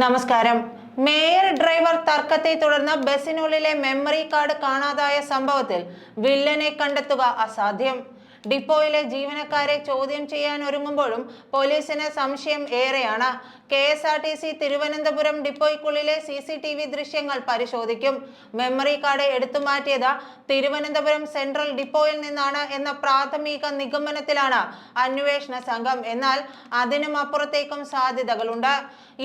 നമസ്കാരം. Mayor driver തർക്കത്തെ തുടർന്ന് ബസ്സിനുള്ളിലെ മെമ്മറി കാർഡ് കാണാതായ സംഭവത്തിൽ വില്ലനെ കണ്ടെത്തുക അസാധ്യം. ഡിപ്പോയിലെ ജീവനക്കാരെ ചോദ്യം ചെയ്യാൻ ഒരുങ്ങുമ്പോഴും പോലീസിന് സംശയം ഏറെയാണ്. K S R T C Thiruvananthapuram ഡിപ്പോയ്ക്കുള്ളിലെ C C T V ദൃശ്യങ്ങൾ പരിശോധിക്കും. മെമ്മറി കാർഡ് എടുത്തുമാറ്റിയത് തിരുവനന്തപുരം സെൻട്രൽ ഡിപ്പോയിൽ നിന്നാണ് എന്ന പ്രാഥമിക നിഗമനത്തിലാണ് അന്വേഷണ സംഘം. എന്നാൽ അതിനും അപ്പുറത്തേക്കും സാധ്യതകളുണ്ട്.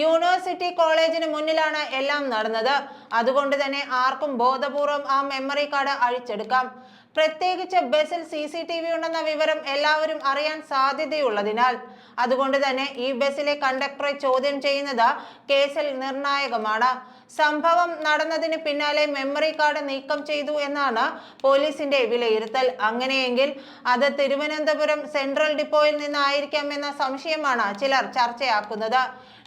യൂണിവേഴ്സിറ്റി കോളേജിന് മുന്നിലാണ് എല്ലാം നടന്നത്. അതുകൊണ്ട് തന്നെ ആർക്കും ബോധപൂർവം ആ മെമ്മറി കാർഡ് അഴിച്ചെടുക്കാം. പ്രത്യേകിച്ച് ബസ്സിൽ സി സി ടി വി ഉണ്ടെന്ന വിവരം എല്ലാവരും അറിയാൻ സാധ്യതയുള്ളതിനാൽ. അതുകൊണ്ട് തന്നെ ഈ ബസ്സിലെ കണ്ടക്ടറെ ചോദ്യം ചെയ്യുന്നത് കേസിൽ നിർണായകമാണ്. സംഭവം നടന്നതിന് പിന്നാലെ മെമ്മറി കാർഡ് നീക്കം ചെയ്തു എന്നാണ് പോലീസിന്റെ വിലയിരുത്തൽ. അങ്ങനെയെങ്കിൽ അത് തിരുവനന്തപുരം സെൻട്രൽ ഡിപ്പോയിൽ നിന്നായിരിക്കാം എന്ന സംശയമാണ് ചിലർ ചർച്ചയാക്കുന്നത്.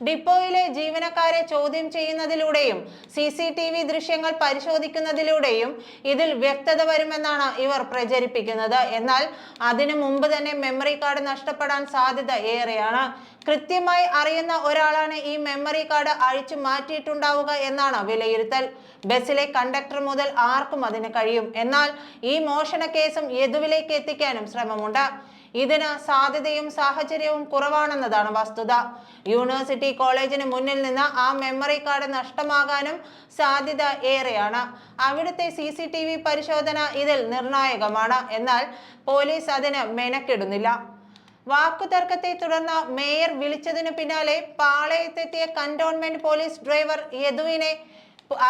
ഡിപ്പോയിലെ ജീവനക്കാരെ ചോദ്യം ചെയ്യുന്നതിലൂടെയും സി സി ടി വി ദൃശ്യങ്ങൾ പരിശോധിക്കുന്നതിലൂടെയും ഇതിൽ വ്യക്തത വരുമെന്നാണ് ഇവർ പ്രചരിപ്പിക്കുന്നത്. എന്നാൽ അതിനു മുമ്പ് തന്നെ മെമ്മറി കാർഡ് നഷ്ടപ്പെടാൻ സാധ്യത ഏറെയാണ്. കൃത്യമായി അറിയുന്ന ഒരാളാണ് ഈ മെമ്മറി കാർഡ് അഴിച്ചു മാറ്റിയിട്ടുണ്ടാവുക എന്നാണ് വിലയിരുത്തൽ. ബസ്സിലെ കണ്ടക്ടർ മുതൽ ആർക്കും അതിന് കഴിയും. എന്നാൽ ഈ മോഷണ കേസും യദുവിലേക്ക് എത്തിക്കാനും ശ്രമമുണ്ട്. ഇതിന് സാധ്യതയും സാഹചര്യവും കുറവാണെന്നതാണ് വസ്തുത. യൂണിവേഴ്സിറ്റി കോളേജിന് മുന്നിൽ നിന്ന് ആ മെമ്മറി കാർഡ് നഷ്ടമാകാനും സാധ്യത ഏറെയാണ്. അവിടുത്തെ സി സി ടി വി പരിശോധന ഇതിൽ നിർണായകമാണ്. എന്നാൽ പോലീസ് അതിന് മെനക്കെടുന്നില്ല. വാക്കുതർക്കത്തെ തുടർന്ന് മേയർ വിളിച്ചതിനു പിന്നാലെ പാളയത്തെത്തിയ കന്റോൺമെന്റ് പോലീസ് ഡ്രൈവർ യദുവിനെ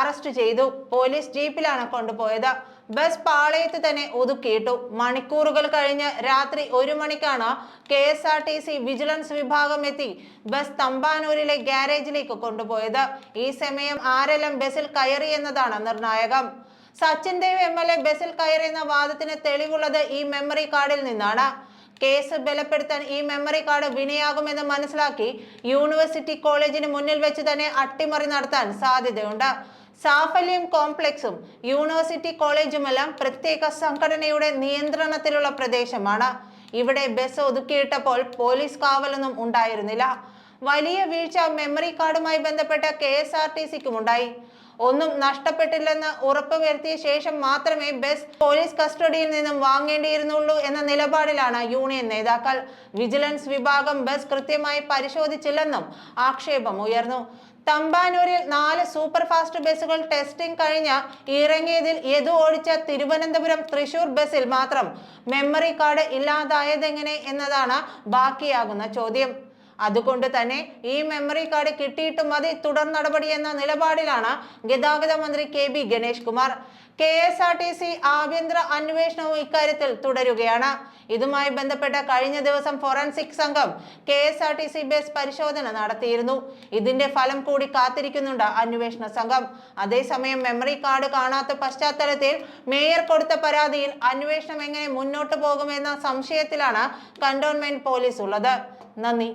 അറസ്റ്റ് ചെയ്തു. പോലീസ് ജീപ്പിലാണ് കൊണ്ടുപോയത്. ബസ് പാളയത്ത് തന്നെ ഒതുക്കിയിട്ടു. മണിക്കൂറുകൾ കഴിഞ്ഞ് രാത്രി ഒരു മണിക്കാണ് K S R T C vigilance വിഭാഗം എത്തി ബസ് തമ്പാനൂരിലെ ഗ്യാരേജിലേക്ക് കൊണ്ടുപോയത്. ഈ സമയം ആരെല്ലാം ബസ്സിൽ കയറി എന്നതാണ് നിർണായകം. Sachin Dev M L A ബസ്സിൽ കയറിയെന്ന വാദത്തിന് തെളിവുള്ളത് ഈ മെമ്മറി കാർഡിൽ നിന്നാണ്. കേസ് ബലപ്പെടുത്താൻ ഈ മെമ്മറി കാർഡ് വിനയാകുമെന്ന് മനസ്സിലാക്കി യൂണിവേഴ്സിറ്റി കോളേജിന് മുന്നിൽ വെച്ച് തന്നെ അട്ടിമറി നടത്താൻ സാധ്യതയുണ്ട്. സാഫല്യം കോംപ്ലക്സും യൂണിവേഴ്സിറ്റി കോളേജുമെല്ലാം പ്രത്യേക സംഘടനയുടെ നിയന്ത്രണത്തിലുള്ള പ്രദേശമാണ്. ഇവിടെ ബസ് ഒതുക്കിയിട്ടപ്പോൾ പോലീസ് കാവലൊന്നും ഉണ്ടായിരുന്നില്ല. വലിയ വീഴ്ച മെമ്മറി കാർഡുമായി ബന്ധപ്പെട്ട കെ എസ് ആർ ടി സിക്കും ഉണ്ടായി. ഒന്നും നഷ്ടപ്പെട്ടില്ലെന്ന് ഉറപ്പുവരുത്തിയ ശേഷം മാത്രമേ ബസ് പോലീസ് കസ്റ്റഡിയിൽ നിന്നും വാങ്ങേണ്ടിയിരുന്നുള്ളൂ എന്ന നിലപാടിലാണ് യൂണിയൻ നേതാക്കൾ. വിജിലൻസ് വിഭാഗം ബസ് കൃത്യമായി പരിശോധിച്ചില്ലെന്നും ആക്ഷേപം ഉയർന്നു തമ്പാനൂരിൽ നാല് സൂപ്പർ ഫാസ്റ്റ് ബസ്സുകൾ ടെസ്റ്റിംഗ് കഴിഞ്ഞ ഇറങ്ങിയതിൽ യദു ഓടിച്ച തിരുവനന്തപുരം തൃശൂർ ബസ്സിൽ മാത്രം മെമ്മറി കാർഡ് ഇല്ലാതായതെങ്ങനെ എന്നതാണ് ബാക്കിയാകുന്ന ചോദ്യം. അതുകൊണ്ട് തന്നെ ഈ മെമ്മറി കാർഡ് കിട്ടിയിട്ട് മതി. തുടർ നടപടി എന്ന നിലപാടിലാണ് ഗതാഗത മന്ത്രി K B Ganesh Kumar. K S R T C ആഭ്യന്തര അന്വേഷണവും ഇക്കാര്യത്തിൽ തുടരുകയാണ്. ഇതുമായി ബന്ധപ്പെട്ട കഴിഞ്ഞ ദിവസം ഫോറൻസിക് സംഘം K S R T C bus പരിശോധന നടത്തിയിരുന്നു. ഇതിന്റെ ഫലം കൂടി കാത്തിരിക്കുന്നുണ്ട് അന്വേഷണ സംഘം. അതേസമയം മെമ്മറി കാർഡ് കാണാത്ത പശ്ചാത്തലത്തിൽ മേയർ കൊടുത്ത പരാതിയിൽ അന്വേഷണം എങ്ങനെ മുന്നോട്ട് പോകുമെന്ന സംശയത്തിലാണ് കണ്ടോൺമെന്റ് പോലീസ് ഉള്ളത്. നന്ദി.